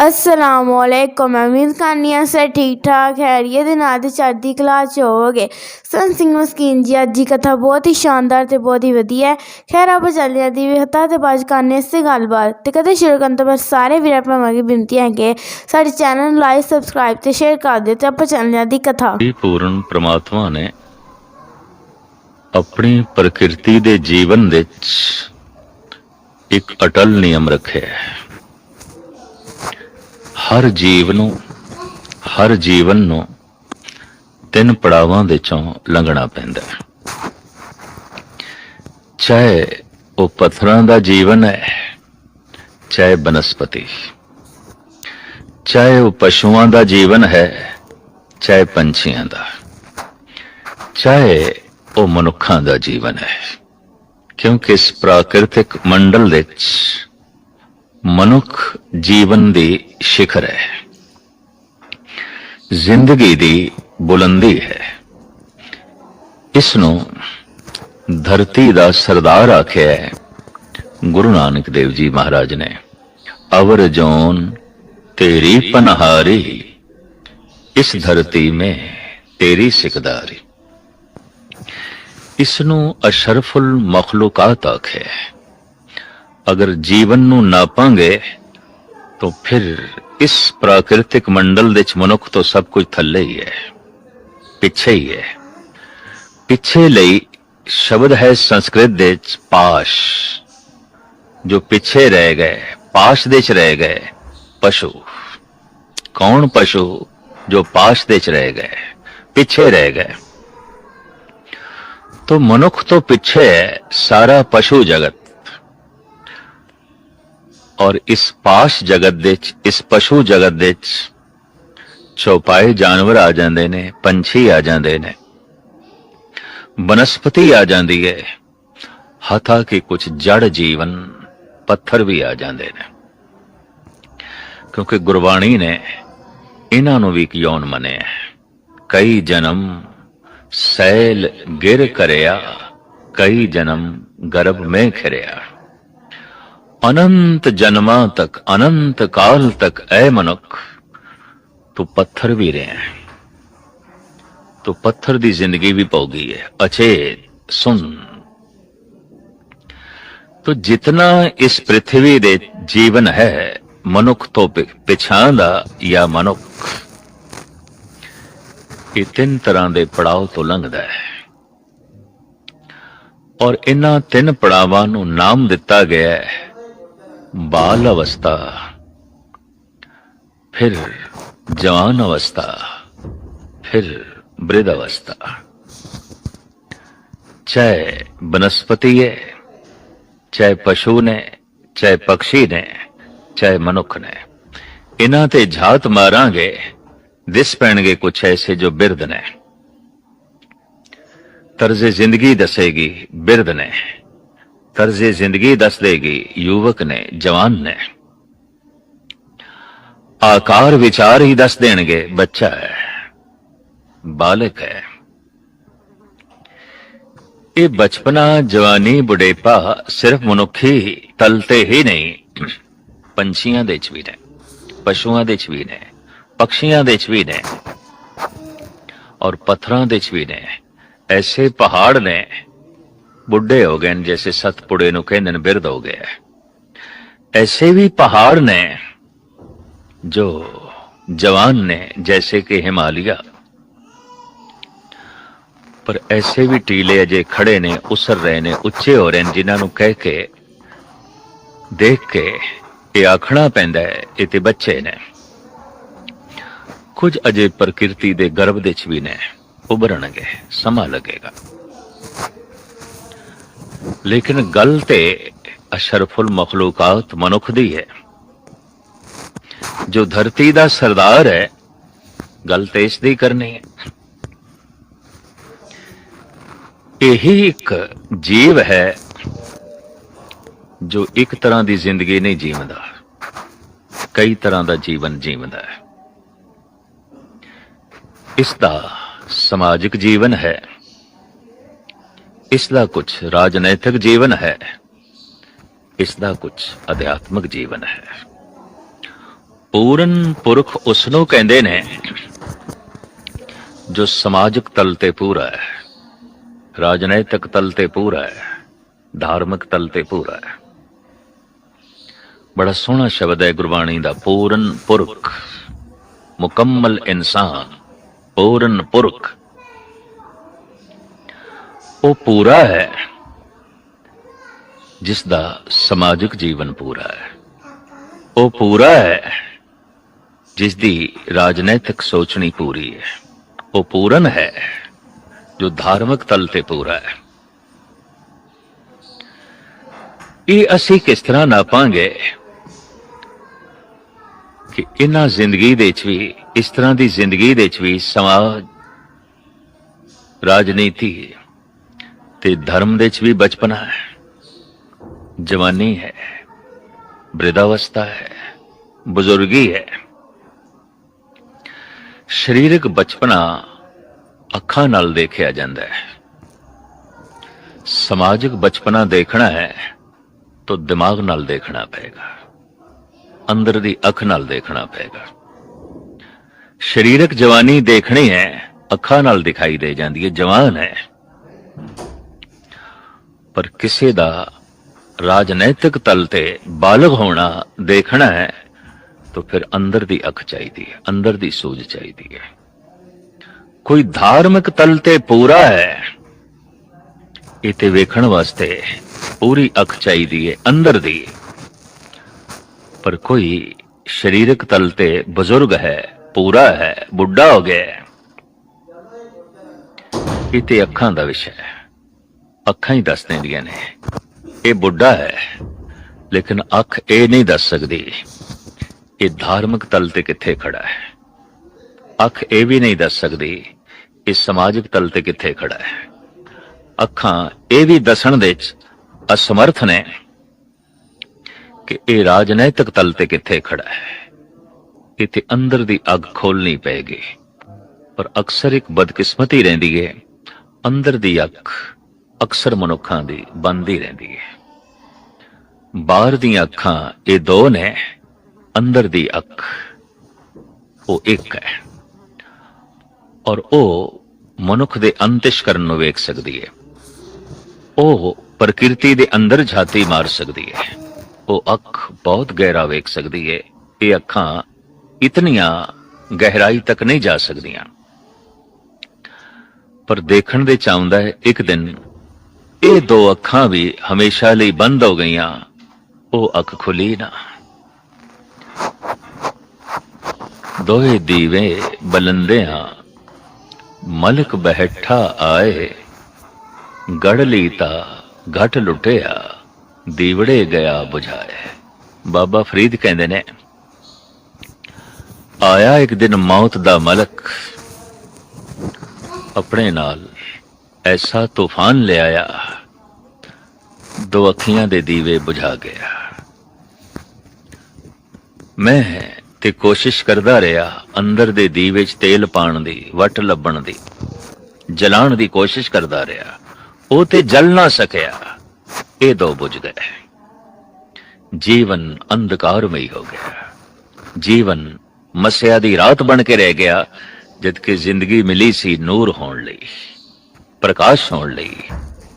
ਅਸਲਾਮੁਅਲੈਕੁਮ ਉਮੀਦ ਕਰਨੀ ਆ ਸੇ ਠੀਕ ਠਾਕ ਖੈਰੀਅਤ ਦੇ ਨਾਲ ਤੇ ਚੜ੍ਹਦੀ ਕਲਾ ਚ ਹੋਵੋਗੇ। ਸੰਤ ਸਿੰਘ ਮਸਕੀਨ ਜੀ, ਅੱਜ ਦੀ ਕਥਾ ਬਹੁਤ ਹੀ ਸ਼ਾਨਦਾਰ ਤੇ ਬਹੁਤ ਹੀ ਵਧੀਆ ਹੈ। ਖੈਰ, ਆਪਾਂ ਚੱਲਦੇ ਹਾਂ ਦੀ ਹਤਾ ਤੇ ਬਾਜ ਕਰਨੇ ਇਸੇ ਗੱਲਬਾਤ ਤੇ। ਕਦੇ ਸ਼ੁਰੂ ਕਰਨ ਤੋਂ ਪਹਿਲਾਂ ਸਾਰੇ ਵੀਰਾਂ ਭਰਾਵਾਂ ਦੀ ਬੇਨਤੀ ਹੈ ਕਿ ਸਾਡੇ ਚੈਨਲ ਨੂੰ ਲਾਈਕ ਸਬਸਕ੍ਰਾਈਬ ਤੇ ਸ਼ੇਅਰ ਕਰ ਦਿਓ ਤੇ ਆਪਾਂ ਚੱਲਦੇ ਹਾਂ ਦੀ ਕਥਾ। ਇਹ ਪੂਰਨ ਪ੍ਰਮਾਤਮਾ ਨੇ ਆਪਣੀ ਪ੍ਰਕਿਰਤੀ ਦੇ ਜੀਵਨ ਵਿੱਚ ਇੱਕ ਅਟਲ ਨਿਯਮ ਰੱਖਿਆ ਹੈ। ਹਰ ਜੀਵ ਨੂੰ, ਹਰ ਜੀਵਨ ਨੂੰ ਤਿੰਨ ਪੜਾਵਾਂ ਦੇ ਚੋਂ ਲੰਘਣਾ ਪੈਂਦਾ ਹੈ। ਚਾਹੇ ਉਹ ਪੱਥਰਾਂ ਦਾ ਜੀਵਨ ਹੈ, ਚਾਹੇ ਬਨਸਪਤੀ, ਚਾਹੇ ਉਹ ਪਸ਼ੂਆਂ ਦਾ ਜੀਵਨ ਹੈ, ਚਾਹੇ ਪੰਛੀਆਂ ਦਾ, ਚਾਹੇ ਉਹ ਮਨੁੱਖਾਂ ਦਾ ਜੀਵਨ ਹੈ। ਕਿਉਂਕਿ ਇਸ ਪ੍ਰਾਕਿਰਤਿਕ ਮੰਡਲ ਵਿੱਚ ਮਨੁੱਖ ਜੀਵਨ ਦੇ ਸਿਖਰ ਹੈ। ਜ਼ਿੰਦਗੀ ਦੀ ਬੁਲੰਦੀ ਹੈ। ਇਸ ਨੂੰ ਧਰਤੀ ਦਾ ਸਰਦਾਰ ਆਖਿਆ ਹੈ। ਗੁਰੂ ਨਾਨਕ ਦੇਵ ਜੀ ਮਹਾਰਾਜ ਨੇ, ਅਵਰ ਜੋਨ ਤੇਰੀ ਪਨਹਾਰੀ, ਇਸ ਧਰਤੀ ਮੇ ਤੇਰੀ ਸਿਕਦਾਰੀ। ਇਸ ਨੂੰ ਅਸ਼ਰਫੁਲ ਮਖਲੂਕਾਤ ਆਖਿਆ ਹੈ। ਅਗਰ ਜੀਵਨ ਨੂੰ ਨਾਪਾਂਗੇ ਤਾਂ ਫਿਰ ਇਸ ਪ੍ਰਾਕਿਰਤਿਕ ਮੰਡਲ ਦੇ ਚ ਮਨੁੱਖ ਤੋਂ ਸਭ ਕੁਝ ਥੱਲੇ ਹੀ ਹੈ ਪਿੱਛੇ ਹੀ ਹੈ ਪਿੱਛੇ ਲਈ ਸ਼ਬਦ ਹੈ ਸੰਸਕ੍ਰਿਤ ਦੇ ਚ ਪਾਸ਼ ਜੋ ਪਿੱਛੇ ਰਹਿ ਗਏ ਪਾਸ਼ ਦੇ ਚ ਰਹਿ ਗਏ ਪਸ਼ੂ ਕੌਣ ਪਸ਼ੂ ਜੋ ਪਾਸ਼ ਦੇ ਚ ਰਹਿ ਗਏ ਪਿੱਛੇ ਰਹਿ ਗਏ तो मनुख तो पीछे है सारा पशु जगत ਔਰ ਇਸ ਪਾਸ਼ ਜਗਤ ਦੇ ਵਿੱਚ ਇਸ ਪਸ਼ੂ ਜਗਤ ਦੇ ਵਿੱਚ ਚੌਪਾਏ ਜਾਨਵਰ ਆ ਜਾਂਦੇ ਨੇ, ਪੰਛੀ ਆ ਜਾਂਦੇ ਨੇ। ਬਨਸਪਤੀ ਆ ਜਾਂਦੀ ਹੈ ਹਥਾ ਕੇ ਕੁਝ ਜੜ ਜੀਵਨ, ਪੱਥਰ ਵੀ ਆ ਜਾਂਦੇ ਨੇ। ਕਿਉਂਕਿ ਗੁਰਬਾਣੀ ਨੇ ਇਹਨਾਂ ਨੂੰ ਵੀ ਇੱਕ ਯੌਨ ਮੰਨਿਆ ਕਈ ਜਨਮ ਸੈਲ ਗਿਰ ਕਰਿਆ, ਕਈ ਜਨਮ ਗਰਭ ਮੈਂ ਖਰਿਆ। ਅਨੰਤ ਜਨਮਾਂ ਤੱਕ, ਅਨੰਤ ਕਾਲ ਤੱਕ ਐ ਮਨੁੱਖ, ਤੂੰ ਪੱਥਰ ਵੀ ਰਿਹਾ ਹੈ। ਤੂੰ ਪੱਥਰ ਦੀ ਜ਼ਿੰਦਗੀ ਵੀ ਪਾਉਗੀ ਹੈ ਅਚੇਤ ਸੁਣ ਤੋ ਜਿਤਨਾ ਇਸ ਪ੍ਰithvi ਦੇ ਜੀਵਨ ਹੈ, ਮਨੁੱਖ ਤੋਂ ਪਿ- ਦਾ ਜਾਂ ਮਨੁੱਖ, ਇਹ ਤਿੰਨ ਤਰ੍ਹਾਂ ਦੇ ਪੜਾਅ ਤੋਂ ਲੰਘਦਾ ਹੈ। ਔਰ ਇਹਨਾਂ ਤਿੰਨ ਪੜਾਵਾਂ ਨੂੰ ਨਾਮ ਦਿੱਤਾ ਗਿਆ ਹੈ ਬਾਲ ਅਵਸਥਾ ਫਿਰ ਜਵਾਨ ਅਵਸਥਾ ਫਿਰ ਬ੍ਰਿਧ ਅਵਸਥਾ ਚਾਹੇ ਬਨਸਪਤੀ ਹੈ ਚਾਹੇ ਪਸ਼ੂ ਨੇ ਚਾਹੇ ਪੰਛੀ ਨੇ ਚਾਹੇ ਮਨੁੱਖ ਨੇ ਇਹਨਾਂ ਤੇ ਝਾਤ ਮਾਰਾਂਗੇ ਦਿਸ ਪੈਣਗੇ ਕੁਛ ਐਸੇ ਜੋ ਬਿਰਧ ਨੇ ਤਰਜ਼ੇ ਜ਼ਿੰਦਗੀ ਦੱਸੇਗੀ ਬਿਰਧ ਨੇ ਤਰਜ਼ ਜ਼ਿੰਦਗੀ ਦੱਸ ਦੇਗੀ, ਯੁਵਕ ਨੇ, ਜਵਾਨ ਨੇ। ਆਕਾਰ ਵਿਚਾਰ ਹੀ ਦੱਸ ਦੇਣਗੇ, ਬੱਚਾ ਹੈ, ਬਾਲਕ ਹੈ। ਇਹ ਬਚਪਨਾ, ਜਵਾਨੀ, ਬੁਢੇਪਾ ਸਿਰਫ ਮਨੁੱਖੀ ਤਲ ਤੇ ਹੀ ਨਹੀਂ, ਪੰਛੀਆਂ ਦੇ ਚ ਵੀ ਨੇ, ਪਸ਼ੂਆਂ ਦੇ ਚ ਵੀ ਨੇ ਪਕਸ਼ੀਆਂ ਦੇ ਚ ਵੀ ਨੇ, ਔਰ ਪੱਥਰਾਂ ਦੇ ਚ ਵੀ ਨੇ, ਐਸੇ ਪਹਾੜ ਨੇ ਬੁੱਢੇ ਹੋ ਗਏ ਨੇ ਜੈਸੇ ਸਤਪੁੜੇ ਨੂੰ ਕਹਿੰਦੇ ਨੇ ਬਿਰਧ ਹੋ ਗਿਆ ਐਸੇ ਵੀ ਪਹਾੜ ਨੇ ਜੋ ਜਵਾਨ ਨੇ ਜੈਸੇ ਕਿ ਹਿਮਾਲਿਆ। ਪਰ ਐਸੇ ਵੀ ਟੀਲੇ ਅਜੇ ਖੜੇ ਨੇ, ਉਸਰ ਰਹੇ ਨੇ, ਉੱਚੇ ਹੋ ਰਹੇ ਨੇ, ਜਿਨ੍ਹਾਂ ਨੂੰ ਕਹਿ ਕੇ, ਦੇਖ ਕੇ ਇਹ ਆਖਣਾ ਪੈਂਦਾ ਹੈ ਇਹ ਤੇ ਬੱਚੇ ਨੇ। ਕੁਝ ਅਜੇ ਪ੍ਰਕਿਰਤੀ ਦੇ ਗਰਭ ਦੇ ਚ ਵੀ ਨੇ, ਉਭਰਨਗੇ, ਸਮਾਂ ਲੱਗੇਗਾ। ਲੇਕਿਨ ਗੱਲ ਤੇ ਅਸ਼ਰਫੁਲ ਮਖਲੂਕਾਤ ਮਨੁੱਖ ਦੀ ਹੈ। ਜੋ ਧਰਤੀ ਦਾ ਸਰਦਾਰ ਹੈ, ਗੱਲ ਤੇ ਇਸ ਦੀ ਕਰਨੀ ਹੈ। ਇਹੀ ਇੱਕ ਜੀਵ ਹੈ, ਜੋ ਇੱਕ ਤਰ੍ਹਾਂ ਦੀ ਜ਼ਿੰਦਗੀ ਨਹੀਂ ਜੀਵਦਾ। ਕਈ ਤਰ੍ਹਾਂ ਦਾ ਜੀਵਨ ਜੀਵਦਾ ਹੈ। ਇਸ ਦਾ ਸਮਾਜਿਕ ਜੀਵਨ ਹੈ। ਇਸ ਦਾ ਕੁਝ ਰਾਜਨੈਤਿਕ ਜੀਵਨ ਹੈ ਇਸ ਦਾ ਕੁਝ ਅਧਿਆਤਮਿਕ ਜੀਵਨ ਹੈ। ਪੂਰਨ ਪੁਰਖ ਉਸ ਨੂੰ ਕਹਿੰਦੇ ਨੇ, ਜੋ ਸਮਾਜਿਕ ਤਲ ਤੇ ਪੂਰਾ ਹੈ, ਰਾਜਨੈਤਿਕ ਤਲ ਤੇ ਪੂਰਾ ਹੈ, ਧਾਰਮਿਕ ਤਲ ਤੇ ਪੂਰਾ ਹੈ। ਬੜਾ ਸੋਹਣਾ ਸ਼ਬਦ ਹੈ ਗੁਰਬਾਣੀ ਦਾ, ਪੂਰਨ ਪੁਰਖ, ਮੁਕੰਮਲ ਇਨਸਾਨ, ਪੂਰਨ ਪੁਰਖ। ਉਹ ਪੂਰਾ ਹੈ ਜਿਸ ਦਾ ਸਮਾਜਿਕ ਜੀਵਨ ਪੂਰਾ ਹੈ। ਉਹ ਪੂਰਾ ਹੈ ਜਿਸ ਦੀ ਰਾਜਨੈਤਿਕ ਸੋਚਣੀ ਪੂਰੀ ਹੈ। ਉਹ ਪੂਰਨ ਹੈ, ਜੋ ਧਾਰਮਿਕ ਤਲ ਤੇ ਪੂਰਾ ਹੈ। ਇਹ ਅਸੀਂ ਕਿਸ ਤਰ੍ਹਾਂ ਨਾਪਾਂਗੇ ਕਿ ਇਹਨਾਂ ਜ਼ਿੰਦਗੀ ਦੇ ਵਿੱਚ ਵੀ, ਇਸ ਤਰ੍ਹਾਂ ਦੀ ਜ਼ਿੰਦਗੀ ਦੇ ਵਿੱਚ ਵੀ ਸਮਾਜ, ਰਾਜਨੀਤੀ ਤੇ ਧਰਮ ਦੇ ਵਿੱਚ ਵੀ ਬਚਪਨਾ ਹੈ। ਜਵਾਨੀ ਹੈ ਬ੍ਰਿਧਾਵਸਥਾ ਹੈ, ਬਜ਼ੁਰਗੀ ਹੈ। ਸਰੀਰਕ ਬਚਪਨਾ ਅੱਖਾਂ ਨਾਲ ਦੇਖਿਆ ਜਾਂਦਾ ਹੈ। ਸਮਾਜਿਕ ਬਚਪਨਾ ਦੇਖਣਾ ਹੈ ਤਾਂ ਦਿਮਾਗ ਨਾਲ ਦੇਖਣਾ ਪਏਗਾ। ਅੰਦਰ ਦੀ ਅੱਖ ਨਾਲ ਦੇਖਣਾ ਪਏਗਾ। ਸਰੀਰਕ ਜਵਾਨੀ ਦੇਖਣੀ ਹੈ, ਅੱਖਾਂ ਨਾਲ ਦਿਖਾਈ ਦੇ ਜਾਂਦੀ ਹੈ, ਜਵਾਨ ਹੈ। ਪਰ ਕਿਸੇ ਦਾ ਰਾਜਨੈਤਿਕ ਤਲ ਤੇ ਬਾਲਗ ਹੋਣਾ ਦੇਖਣਾ ਹੈ, ਤਾਂ ਫਿਰ ਅੰਦਰ ਦੀ ਅੱਖ ਚਾਹੀਦੀ ਹੈ, ਅੰਦਰ ਦੀ ਸੂਝ ਚਾਹੀਦੀ ਹੈ। ਕੋਈ ਧਾਰਮਿਕ ਤਲ ਤੇ ਪੂਰਾ ਹੈ, ਇਹ ਤੇ ਵੇਖਣ ਵਾਸਤੇ ਪੂਰੀ ਅੱਖ ਚਾਹੀਦੀ ਹੈ, ਅੰਦਰ ਦੀ। ਪਰ ਕੋਈ ਸਰੀਰਕ ਤਲ ਤੇ ਬਜ਼ੁਰਗ ਹੈ, ਪੂਰਾ ਹੈ, ਬੁੱਢਾ ਹੋ ਗਿਆ ਇਹ ਤੇ ਅੱਖਾਂ ਦਾ ਵਿਸ਼ਾ ਹੈ। ਅੱਖਾਂ ਹੀ ਦੱਸ ਦਿੰਦੀਆਂ ਨੇ। ਇਹ ਬੁੱਢਾ ਹੈ, ਲੇਕਿਨ ਅੱਖ ਇਹ ਨਹੀਂ ਦੱਸ ਸਕਦੀ ਇਹ ਧਾਰਮਿਕ ਤਲ ਤੇ ਕਿੱਥੇ ਖੜਾ ਹੈ। ਅੱਖ ਇਹ ਵੀ ਨਹੀਂ ਦੱਸ ਸਕਦੀ ਇਹ ਸਮਾਜਿਕ ਤਲ ਤੇ ਕਿੱਥੇ ਖੜਾ ਹੈ। ਅੱਖਾਂ ਇਹ ਵੀ ਦੱਸਣ ਦੇ ਵਿੱਚ ਅਸਮਰਥ ਨੇ ਕਿ ਇਹ ਰਾਜਨੈਤਿਕ ਤਲ ਤੇ ਕਿੱਥੇ ਖੜਾ ਹੈ। ਇਥੇ ਅੰਦਰ ਦੀ ਅੱਗ ਖੋਲਣੀ ਪਏਗੀ, ਪਰ ਅਕਸਰ ਇੱਕ ਬਦਕਿਸਮਤੀ ਰਹਿੰਦੀ ਹੈ। ਅੰਦਰ ਦੀ ਅੱਖ ਅਕਸਰ ਮਨੁੱਖਾਂ ਦੀ ਬੰਦ ਰਹਿੰਦੀ ਹੈ। ਬਾਹਰ ਦੀਆਂ ਅੱਖਾਂ ਇਹ ਦੋ ਨੇ, ਅੰਦਰ ਦੀ ਅੱਖ ਉਹ ਇੱਕ ਹੈ। ਔਰ ਉਹ ਮਨੁੱਖ ਦੇ ਅੰਤਿਸ਼ਕਰਨ ਨੂੰ ਵੇਖ ਸਕਦੀ ਹੈ। ਉਹ ਪ੍ਰਕਿਰਤੀ ਦੇ ਅੰਦਰ ਝਾਤੀ ਮਾਰ ਸਕਦੀ ਹੈ। ਉਹ ਅੱਖ ਬਹੁਤ ਗਹਿਰਾ ਵੇਖ ਸਕਦੀ ਹੈ। ਇਹ ਅੱਖਾਂ ਇਤਨੀਆਂ ਗਹਿਰਾਈ ਤੱਕ ਨਹੀਂ ਜਾ ਸਕਦੀਆਂ। ਪਰ ਦੇਖਣ ਦੇ ਚਾਹੁੰਦਾ ਹੈ, ਇੱਕ ਦਿਨ ਇਹ ਦੋ ਅੱਖਾਂ ਵੀ ਹਮੇਸ਼ਾ ਲਈ ਬੰਦ ਹੋ ਗਈਆਂ। ਉਹ ਅੱਖ ਖੁੱਲੀ ਨਾ। ਦੋਹੇ ਦੀਵੇ ਬਲੰਦਿਆਂ ਮਲਕ ਬਹਿਠਾ ਆਏ। ਗੜ ਲੀਤਾ, ਘਟ ਲੁੱਟਿਆ। ਦੀਵੜੇ ਗਿਆ 부ਝਾਏ ਬਾਬਾ ਫਰੀਦ ਕਹਿੰਦੇ ਨੇ, ਆਇਆ ਇੱਕ ਦਿਨ ਮੌਤ ਦਾ ਮਲਕ। ਆਪਣੇ ਨਾਲ ਐਸਾ ਤੂਫਾਨ ਲਿਆਇਆ, ਦੋ ਅੱਖੀਆਂ ਦੇ ਦੀਵੇ ਬੁਝਾ ਗਿਆ। ਮੈਂ ਤੇ ਕੋਸ਼ਿਸ਼ ਕਰਦਾ ਰਿਹਾ ਅੰਦਰ ਦੇ ਦੀਵੇ 'ਚ ਤੇਲ ਪਾਣ ਦੀ, ਵਟ ਲੱਭਣ ਦੀ ਜਲਾਣ ਦੀ ਕੋਸ਼ਿਸ਼ ਕਰਦਾ ਰਿਹਾ। ਉਹ ਤੇ ਜਲ ਨਾ ਸਕਿਆ, ਇਹ ਦੋ ਬੁਝ ਗਏ। ਜੀਵਨ ਅੰਧਕਾਰਮਈ ਹੋ ਗਿਆ। ਜੀਵਨ ਮਸਿਆ ਦੀ ਰਾਤ ਬਣ ਕੇ ਰਹਿ ਗਿਆ ਜਦ ਕਿ ਜ਼ਿੰਦਗੀ ਮਿਲੀ ਸੀ ਨੂਰ ਹੋਣ ਲਈ। ਪ੍ਰਕਾਸ਼ ਹੋਣ ਲਈ,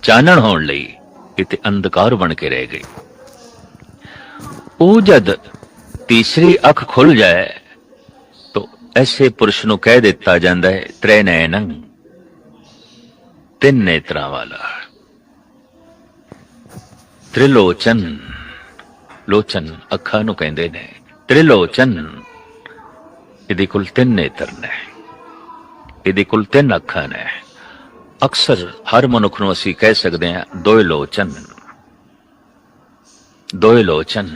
ਚਾਨਣ ਹੋਣ ਲਈ ਇਹ ਤੇ ਅੰਧਕਾਰ ਬਣ ਕੇ ਰਹਿ ਗਈ ਉਹ ਜਦ ਤੀਸਰੀ ਅੱਖ ਖੁੱਲ ਜਾਏ, ਤਾਂ ਐਸੇ ਪੁਰਸ਼ ਨੂੰ ਕਹਿ ਦਿੱਤਾ ਜਾਂਦਾ ਹੈ ਤ੍ਰੈ ਤਿੰਨ ਨੇਤਰਾਂ ਵਾਲਾ। ਤ੍ਰਿਲੋਚਨ, ਲੋਚਨ ਅੱਖਾਂ ਨੂੰ ਕਹਿੰਦੇ ਨੇ, ਤ੍ਰਿਲੋਚਨ, ਇਹਦੇ ਕੋਲ ਤਿੰਨ ਨੇਤਰ ਨੇ ਇਹਦੇ ਕੋਲ ਤਿੰਨ ਅੱਖਾਂ ਨੇ। ਅਕਸਰ ਹਰ ਮਨੁੱਖ ਨੂੰ ਅਸੀਂ ਕਹਿ ਸਕਦੇ ਹਾਂ ਦੋਏ ਲੋਚਨ ਦੋਏ ਲੋਚਨ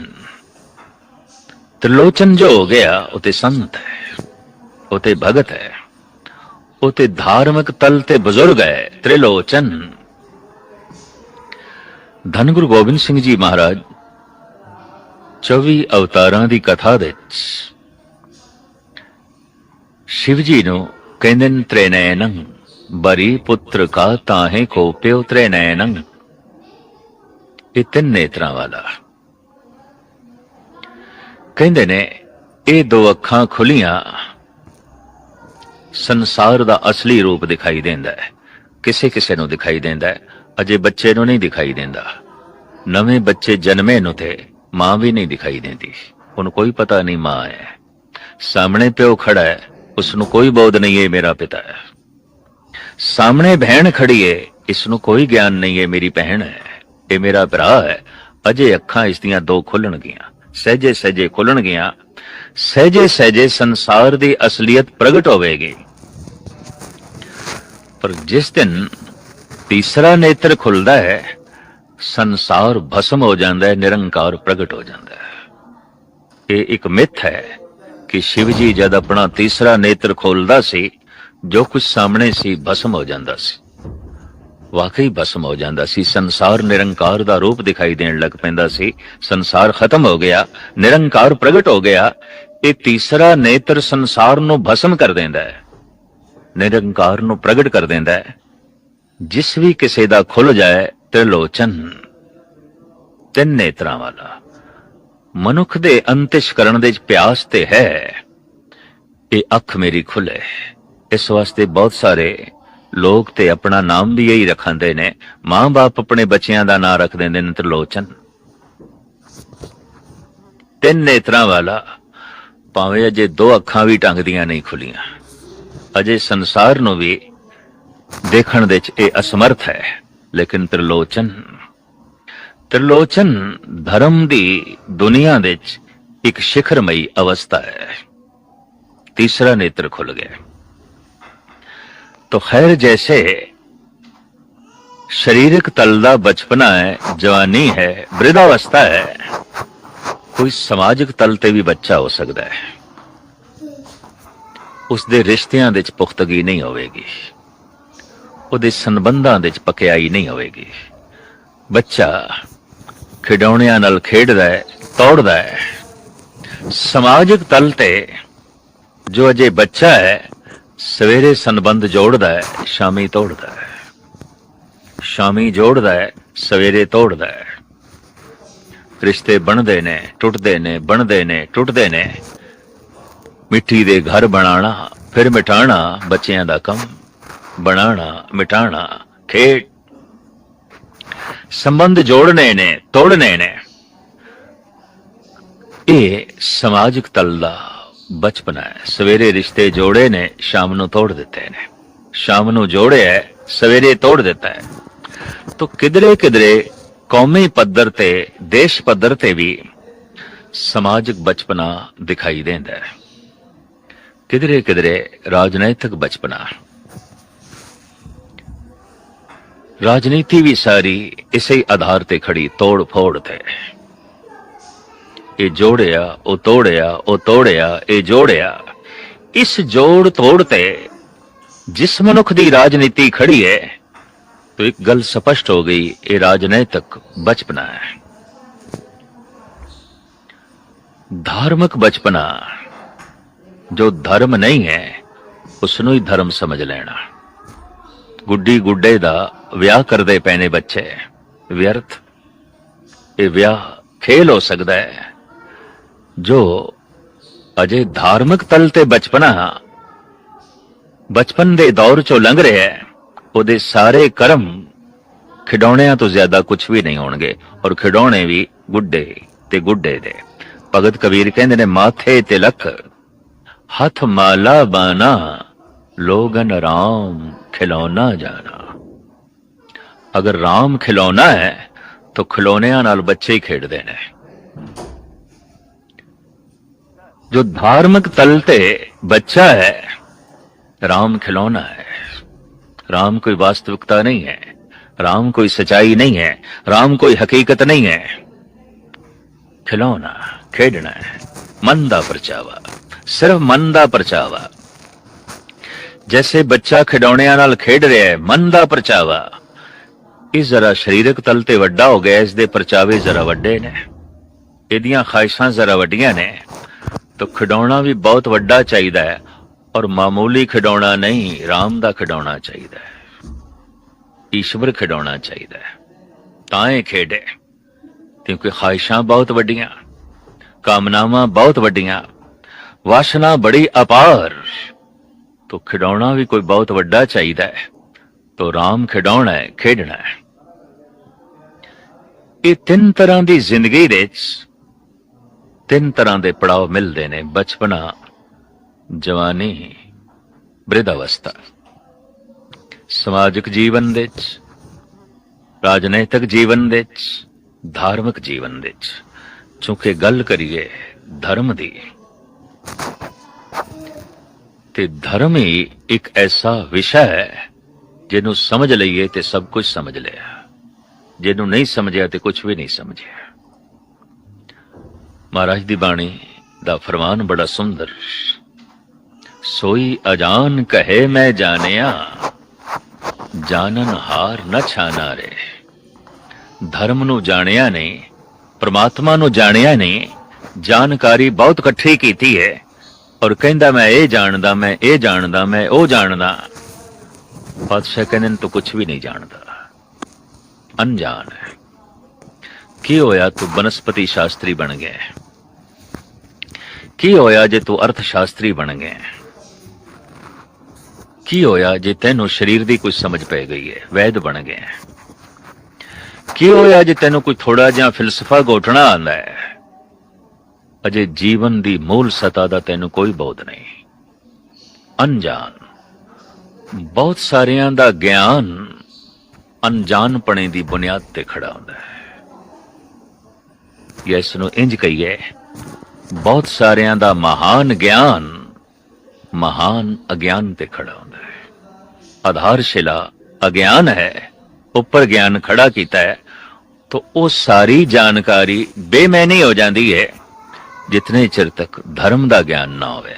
ਤ੍ਰਿਲੋਚਨ ਜੋ ਹੋ ਗਿਆ, ਉਹ ਤੇ ਸੰਤ ਹੈ, ਉਹ ਤੇ ਭਗਤ ਹੈ, ਉਹ ਤੇ ਧਾਰਮਿਕ ਤਲ ਤੇ ਬਜ਼ੁਰਗ ਹੈ, ਤ੍ਰਿਲੋਚਨ। ਧੰਨ ਗੁਰੂ ਗੋਬਿੰਦ ਸਿੰਘ ਜੀ ਮਹਾਰਾਜ 24 ਅਵਤਾਰਾਂ ਦੀ ਕਥਾ ਦੇ ਵਿੱਚ ਸ਼ਿਵ ਜੀ ਨੂੰ ਕਹਿੰਦੇ ਨੇ, ਤ੍ਰੈਨੈਨੰ। ਬਰੀ ਪੁੱਤਰ ਕਾ ਤਾਹੇ ਕੋ ਪਿਓ ਤ੍ਰੈਨੈਨੰ ਇਹ ਤਿੰਨ ਨੇਤਰਾਂ ਵਾਲਾ। ਕਹਿੰਦੇ ਨੇ, ਇਹ ਦੋ ਅੱਖਾਂ ਖੁੱਲੀਆਂ, ਸੰਸਾਰ ਦਾ ਅਸਲੀ ਰੂਪ ਦਿਖਾਈ ਦਿੰਦਾ ਹੈ। ਕਿਸੇ ਕਿਸੇ ਨੂੰ ਦਿਖਾਈ ਦਿੰਦਾ ਹੈ, ਅਜੇ ਬੱਚੇ ਨੂੰ ਨਹੀਂ ਦਿਖਾਈ ਦਿੰਦਾ। ਨਵੇਂ ਬੱਚੇ ਜਨਮੇ ਨੂੰ ਤੇ ਮਾਂ ਵੀ ਨਹੀਂ ਦਿਖਾਈ ਦਿੰਦੀ। ਉਹਨੂੰ ਕੋਈ ਪਤਾ ਨਹੀਂ ਮਾਂ ਹੈ। ਸਾਹਮਣੇ ਪਿਓ ਖੜਾ ਹੈ ਉਸ ਨੂੰ ਕੋਈ ਬੋਧ ਨਹੀਂ ਹੈ ਮੇਰਾ ਪਿਤਾ ਹੈ। ਸਾਹਮਣੇ ਭੈਣ ਖੜੀ ਹੈ ਇਸ ਨੂੰ ਕੋਈ ਗਿਆਨ ਨਹੀਂ ਹੈ ਮੇਰੀ ਭੈਣ। ਹੈ ਇਹ ਮੇਰਾ ਭਰਾ ਹੈ। ਅਜੇ ਅੱਖਾਂ ਇਸ ਦੀਆਂ ਦੋ ਖੁੱਲਣਗੀਆਂ। ਸਹਜੇ ਸਹਜੇ ਖੁੱਲਣਗੀਆਂ। ਸਹਜੇ ਸਹਜੇ ਸੰਸਾਰ ਦੀ ਅਸਲੀਅਤ ਪ੍ਰਗਟ ਹੋਵੇਗੀ। ਪਰ ਜਿਸ ਦਿਨ ਤੀਸਰਾ ਨੇਤਰ ਖੁੱਲਦਾ ਹੈ, ਸੰਸਾਰ ਭਸਮ ਹੋ ਜਾਂਦਾ ਹੈ, ਨਿਰੰਕਾਰ ਪ੍ਰਗਟ ਹੋ ਜਾਂਦਾ ਹੈ। ਇਹ ਇੱਕ ਮਿੱਥ ਹੈ ਕਿ ਸ਼ਿਵ ਜੀ ਜਦ ਆਪਣਾ ਤੀਸਰਾ ਨੇਤਰ ਖੋਲਦਾ ਸੀ ਜੋ ਕੁਝ ਸਾਹਮਣੇ ਸੀ ਭਸਮ ਹੋ ਜਾਂਦਾ ਸੀ। ਵਾਕਈ ਭਸਮ ਹੋ ਜਾਂਦਾ ਸੀ। ਸੰਸਾਰ ਨਿਰੰਕਾਰ ਦਾ ਰੂਪ ਦਿਖਾਈ ਦੇਣ ਲੱਗ ਪੈਂਦਾ ਸੀ। ਸੰਸਾਰ ਖਤਮ ਹੋ ਗਿਆ, ਨਿਰੰਕਾਰ ਪ੍ਰਗਟ ਹੋ ਗਿਆ। ਇਹ ਤੀਸਰਾ ਨੇਤਰ ਸੰਸਾਰ ਨੂੰ ਭਸਮ ਕਰ ਦਿੰਦਾ ਹੈ। ਨਿਰੰਕਾਰ ਨੂੰ ਪ੍ਰਗਟ ਕਰ ਦਿੰਦਾ ਹੈ। ਜਿਸ ਵੀ ਕਿਸੇ ਦਾ ਖੁੱਲ ਜਾਏ, ਤ੍ਰਿਲੋਚਨ, ਤਿੰਨ ਨੇਤਰਾਂ ਵਾਲਾ, ਮਨੁੱਖ ਦੇ ਅੰਤਿਸ਼ ਕਰਨ ਦੇ ਪਿਆਸ ਤੇ ਹੈ। ਇਹ ਅੱਖ ਮੇਰੀ ਖੁੱਲੇ ਇਸ ਵਾਸਤੇ ਬਹੁਤ ਸਾਰੇ ਲੋਕ ਤੇ ਆਪਣਾ ਨਾਮ ਵੀ ਇਹੀ ਰੱਖਾਂਦੇ ਨੇ। ਮਾਂ-ਬਾਪ ਆਪਣੇ ਬੱਚਿਆਂ ਦਾ ਨਾਂ ਰੱਖ ਦਿੰਦੇ ਨੇ ਤ੍ਰਿਲੋਚਨ ਤਿੰਨ ਨੇਤਰਾਂ ਵਾਲਾ ਭਾਵੇਂ ਅਜੇ ਦੋ ਅੱਖਾਂ ਵੀ ਢੰਗ ਦੀਆਂ ਨਹੀਂ ਖੁੱਲੀਆਂ। ਅਜੇ ਸੰਸਾਰ ਨੂੰ ਵੀ ਦੇਖਣ ਦੇ ਚ ਇਹ ਅਸਮਰਥ ਹੈ, ਲੇਕਿਨ ਤ੍ਰਿਲੋਚਨ ਤ੍ਰਿਲੋਚਨ ਧਰਮ ਦੀ ਦੁਨੀਆ ਦੇ ਚ ਇੱਕ ਸਿਖਰਮਈ ਅਵਸਥਾ ਹੈ। ਤੀਸਰਾ ਨੇਤਰ ਖੁੱਲ ਗਿਆ। तो खैर जैसे शारीरिक तल ਦਾ ਬਚਪਨਾ ਹੈ ਜਵਾਨੀ ਹੈ ਬ੍ਰਿਧਾਵਸਥਾ ਹੈ ਕੋਈ ਸਮਾਜਿਕ ਤਲ ਤੇ ਵੀ ਬੱਚਾ ਹੋ ਸਕਦਾ ਹੈ ਉਸ ਦੇ ਰਿਸ਼ਤਿਆਂ ਦੇ ਚ ਪੁਖਤਗੀ ਨਹੀਂ ਹੋਵੇਗੀ ਉਹਦੇ ਸੰਬੰਧਾਂ ਦੇ ਚ ਪਕਿਆਈ ਨਹੀਂ ਹੋਵੇਗੀ ਬੱਚਾ ਖਿਡੌਣਿਆਂ ਨਾਲ ਖੇਡਦਾ ਹੈ ਤੋੜਦਾ ਹੈ ਸਮਾਜਿਕ ਤਲ ਤੇ ਜੋ ਅਜੇ ਬੱਚਾ ਹੈ ਸਵੇਰੇ ਸੰਬੰਧ ਜੋੜਦਾ ਹੈ, ਸ਼ਾਮੀ ਤੋੜਦਾ ਹੈ। ਸ਼ਾਮੀ ਜੋੜਦਾ ਹੈ, ਸਵੇਰੇ ਤੋੜਦਾ ਹੈ। ਰਿਸ਼ਤੇ ਬਣਦੇ ਨੇ, ਟੁੱਟਦੇ ਨੇ, ਬਣਦੇ ਨੇ, ਟੁੱਟਦੇ ਨੇ। ਮਿੱਟੀ ਦੇ ਘਰ ਬਣਾਉਣਾ, ਫਿਰ ਮਿਟਾਣਾ ਬੱਚਿਆਂ ਦਾ ਕੰਮ। ਬਣਾਉਣਾ ਮਿਟਾਣਾ ਖੇਡ। ਸੰਬੰਧ ਜੋੜਨੇ ਨੇ, ਤੋੜਨੇ ਨੇ। ਇਹ ਸਮਾਜਿਕ ਤਲ ਦਾ ਬਚਪਨਾ ਹੈ। ਸਵੇਰੇ ਰਿਸ਼ਤੇ ਜੋੜੇ ਨੇ ਸ਼ਾਮ ਨੂੰ ਤੋੜ ਦਿੱਤੇ ਨੇ। ਸ਼ਾਮ ਨੂੰ ਜੋੜਿਆ ਹੈ, ਸਵੇਰੇ ਤੋੜ ਦਿੱਤਾ ਹੈ। ਤੋ ਕਿਧਰੇ ਕਿਧਰੇ ਕੌਮੀ ਪੱਧਰ ਤੇ ਦੇਸ਼ ਪੱਧਰ ਤੇ ਵੀ ਸਮਾਜਿਕ ਬਚਪਨਾ ਦਿਖਾਈ ਦਿੰਦਾ ਹੈ। ਕਿਧਰੇ ਕਿਧਰੇ ਰਾਜਨੈਤਿਕ ਬਚਪਨਾ। ਰਾਜਨੀਤੀ ਵੀ ਸਾਰੀ ਇਸੇ ਆਧਾਰ ਤੇ ਖੜੀ ਤੋੜ ਫੋੜ ਤੇ। ਇਹ ਜੋੜਿਆ ਉਹ ਤੋੜਿਆ ਉਹ ਤੋੜਿਆ ਇਹ ਜੋੜਿਆ ਇਸ ਜੋੜ ਤੋੜ ਤੇ ਜਿਸ ਮਨੁੱਖ ਦੀ ਰਾਜਨੀਤੀ ਖੜੀ ਹੈ तो एक गल स्पष्ट हो गई ये राजनैतिक बचपना है धार्मिक बचपना ਜੋ ਧਰਮ ਨਹੀਂ ਹੈ ਉਸ ਨੂੰ ਹੀ ਧਰਮ ਸਮਝ ਲੈਣਾ ਗੁੱਡੀ ਗੁੱਡੇ ਦਾ ਵਿਆਹ ਕਰਦੇ ਪਏ ਨੇ ਬੱਚੇ ਵਿਅਰਥ ਇਹ ਵਿਆਹ ਖੇਲ ਹੋ ਸਕਦਾ ਹੈ ਜੋ ਅਜੇ ਧਾਰਮਿਕ ਤਲ ਤੇ ਬਚਪਨਾ, ਬਚਪਨ ਦੇ ਦੌਰ ਚੋਂ ਲੰਘ ਰਿਹਾ ਹੈ, ਉਹਦੇ ਸਾਰੇ ਕਰਮ ਖਿਡੌਣਿਆਂ ਤੋਂ ਜ਼ਿਆਦਾ ਕੁਝ ਵੀ ਨਹੀਂ ਹੋਣਗੇ ਔਰ ਖਿਡੌਣੇ ਵੀ ਗੁੱਡੇ ਤੇ ਗੁੱਡੇ ਦੇ। ਭਗਤ ਕਬੀਰ ਕਹਿੰਦੇ ਨੇ, ਮਾਥੇ ਤੇ ਲੱਖ ਹੱਥ ਮਾਲਾ ਬਾਨਾ ਲੋਗਨ ਰਾਮ ਖਿਲੌਣਾ ਜਾਣਾ। ਅਗਰ ਰਾਮ ਖਿਲੌਣਾ ਹੈ, ਤਾਂ ਖਿਲੌਣਿਆਂ ਨਾਲ ਬੱਚੇ ਹੀ ਖੇਡਦੇ ਨੇ। ਜੋ ਧਾਰਮਿਕ ਤਲ ਤੇ ਬੱਚਾ ਹੈ ਰਾਮ ਖਿਲੌਣਾ ਹੈ राम कोई वास्तविकता नहीं है राम कोई सच्चाई नहीं है राम कोई हकीकत नहीं है खिलौना खेडना है मन ਦਾ ਪਰਚਾਵਾ ਸਿਰਫ ਮਨ ਦਾ ਪਰਚਾਵਾ ਜੈਸੇ ਬੱਚਾ ਖਿਡੌਣਿਆਂ ਨਾਲ ਖੇਡ ਰਿਹਾ ਹੈ ਮਨ ਦਾ ਪਰਚਾਵਾ ਇਹ ਜ਼ਰਾ ਸਰੀਰਕ ਤਲ ਤੇ ਵੱਡਾ ਹੋ ਗਿਆ ਇਸ ਦੇ ਪਰਚਾਵੇ ਜ਼ਰਾ ਵੱਡੇ ਨੇ ਇਹਦੀਆਂ ਖਾਹਿਸ਼ਾਂ ਜ਼ਰਾ ਵੱਡੀਆਂ ਨੇ ਤਾਂ ਖਿਡੌਣਾ ਵੀ ਬਹੁਤ ਵੱਡਾ ਚਾਹੀਦਾ ਹੈ ਔਰ ਮਾਮੂਲੀ ਖਿਡੌਣਾ ਨਹੀਂ RAM ਦਾ ਖਿਡੌਣਾ ਚਾਹੀਦਾ ਹੈ। ਈਸ਼ਵਰ ਖਿਡੌਣਾ ਚਾਹੀਦਾ ਹੈ। ਤਾਂ ਇਹ ਖੇਡੇ ਕਿਉਂਕਿ ਖਾਹਿਸ਼ਾਂ ਬਹੁਤ ਵੱਡੀਆਂ, ਕਾਮਨਾਵਾਂ ਬਹੁਤ ਵੱਡੀਆਂ, ਵਾਸ਼ਨਾ ਬੜੀ ਅਪਾਰ। ਤੋ ਖਿਡੌਣਾ ਵੀ ਕੋਈ ਬਹੁਤ ਵੱਡਾ ਚਾਹੀਦਾ ਹੈ, ਤੋ ਰਾਮ ਖਿਡੌਣਾ ਹੈ, ਖੇਡਣਾ ਹੈ। ਇਹ ਤਿੰਨ ਤਰ੍ਹਾਂ ਦੀ ਜ਼ਿੰਦਗੀ ਦੇ ਵਿੱਚ ਤਿੰਨ ਤਰ੍ਹਾਂ ਦੇ ਪੜਾਅ ਮਿਲਦੇ ਨੇ, ਬਚਪਨਾ, ਜਵਾਨੀ ਬ੍ਰਿਧ ਅਵਸਥਾ ਸਮਾਜਿਕ ਜੀਵਨ ਦੇ ਵਿੱਚ, ਰਾਜਨੈਤਿਕ ਜੀਵਨ ਦੇ ਵਿੱਚ, ਧਾਰਮਿਕ ਜੀਵਨ ਦੇ ਵਿੱਚ। ਚੁੰਕੇ ਗੱਲ ਕਰੀਏ ਧਰਮ ਦੀ, ਤੇ ਧਰਮ ਹੀ ਇੱਕ ਐਸਾ ਵਿਸ਼ਾ ਹੈ ਜਿਹਨੂੰ ਸਮਝ ਲਈਏ ਤੇ ਸਭ ਕੁਝ ਸਮਝ ਲਿਆ। ਜਿਹਨੂੰ ਨਹੀਂ ਸਮਝਿਆ ਤੇ ਕੁਝ ਵੀ ਨਹੀਂ ਸਮਝਿਆ। ਮਹਾਰਾਜ ਦੀ ਬਾਣੀ ਦਾ ਫਰਮਾਨ ਬੜਾ ਸੁੰਦਰ। ਸੋਈ ਅਜਾਨ ਕਹੇ ਮੈਂ ਜਾਣਿਆ ਜਾਣਨ ਹਾਰ ਨ ਛਾਨਾ ਰੇ। ਧਰਮ ਨੂੰ ਜਾਣਿਆ ਨਹੀਂ, ਪ੍ਰਮਾਤਮਾ ਨੂੰ ਜਾਣਿਆ ਨਹੀਂ, ਜਾਣਕਾਰੀ ਬਹੁਤ ਇਕੱਠੀ ਕੀਤੀ ਹੈ। ਔਰ ਕਹਿੰਦਾ ਮੈਂ ਇਹ ਜਾਣਦਾ, ਮੈਂ ਇਹ ਜਾਣਦਾ, ਮੈਂ ਉਹ ਜਾਣਦਾ। ਪਾਤਸ਼ਾਹ ਕਹਿੰਦੇ ਨੇ ਤੂੰ ਕੁਝ ਵੀ ਨਹੀਂ ਜਾਣਦਾ। ਅਣਜਾਣ ਹੈ। ਕੀ ਹੋਇਆ ਤੂੰ ਬਨਸਪਤੀ ਸ਼ਾਸਤਰੀ ਬਣ ਗਿਆ ਕੀ ਹੋਇਆ ਜੇ ਤੂੰ ਅਰਥ ਸ਼ਾਸਤਰੀ ਬਣ ਗਿਆ ਕੀ ਹੋਇਆ ਜੇ ਤੈਨੂੰ ਸਰੀਰ ਦੀ ਕੁਝ ਸਮਝ ਪੈ ਗਈ ਹੈ? ਵੈਦ ਬਣ ਗਿਆ ਕੀ ਹੋਇਆ ਜੇ ਤੈਨੂੰ ਕੋਈ ਥੋੜਾ ਜਿਹਾ ਫਿਲਸਫਾ ਗੋਠਣਾ ਆਂਦਾ ਹੈ? ਅਜੇ ਜੀਵਨ ਦੀ ਮੂਲ ਸਤਾ ਦਾ ਤੈਨੂੰ ਕੋਈ ਬੋਧ ਨਹੀਂ। ਅਣਜਾਣ। ਬਹੁਤ ਸਾਰਿਆਂ ਦਾ ਗਿਆਨ ਅਣਜਾਣਪਣੇ ਦੀ ਬੁਨਿਆਦ ਤੇ ਖੜਾ ਹੁੰਦਾ ਹੈ। ਯੈਸ ਨੂੰ ਇੰਜ ਕਹੀਏ, ਬਹੁਤ ਸਾਰਿਆਂ ਦਾ ਮਹਾਨ ਗਿਆਨ ਮਹਾਨ ਅਗਿਆਨ ਤੇ ਖੜਾ ਹੁੰਦਾ ਹੈ। ਆਧਾਰਸ਼ਿਲਾ ਅਗਿਆਨ ਹੈ, ਉੱਪਰ ਗਿਆਨ ਖੜਾ ਕੀਤਾ ਹੈ, ਤਾਂ ਉਹ ਸਾਰੀ ਜਾਣਕਾਰੀ ਬੇਮੈਨੀ ਹੋ ਜਾਂਦੀ ਹੈ, ਜਿਤਨੇ ਚਿਰ ਤੱਕ ਧਰਮ ਦਾ ਗਿਆਨ ਨਾ ਹੋਵੇ।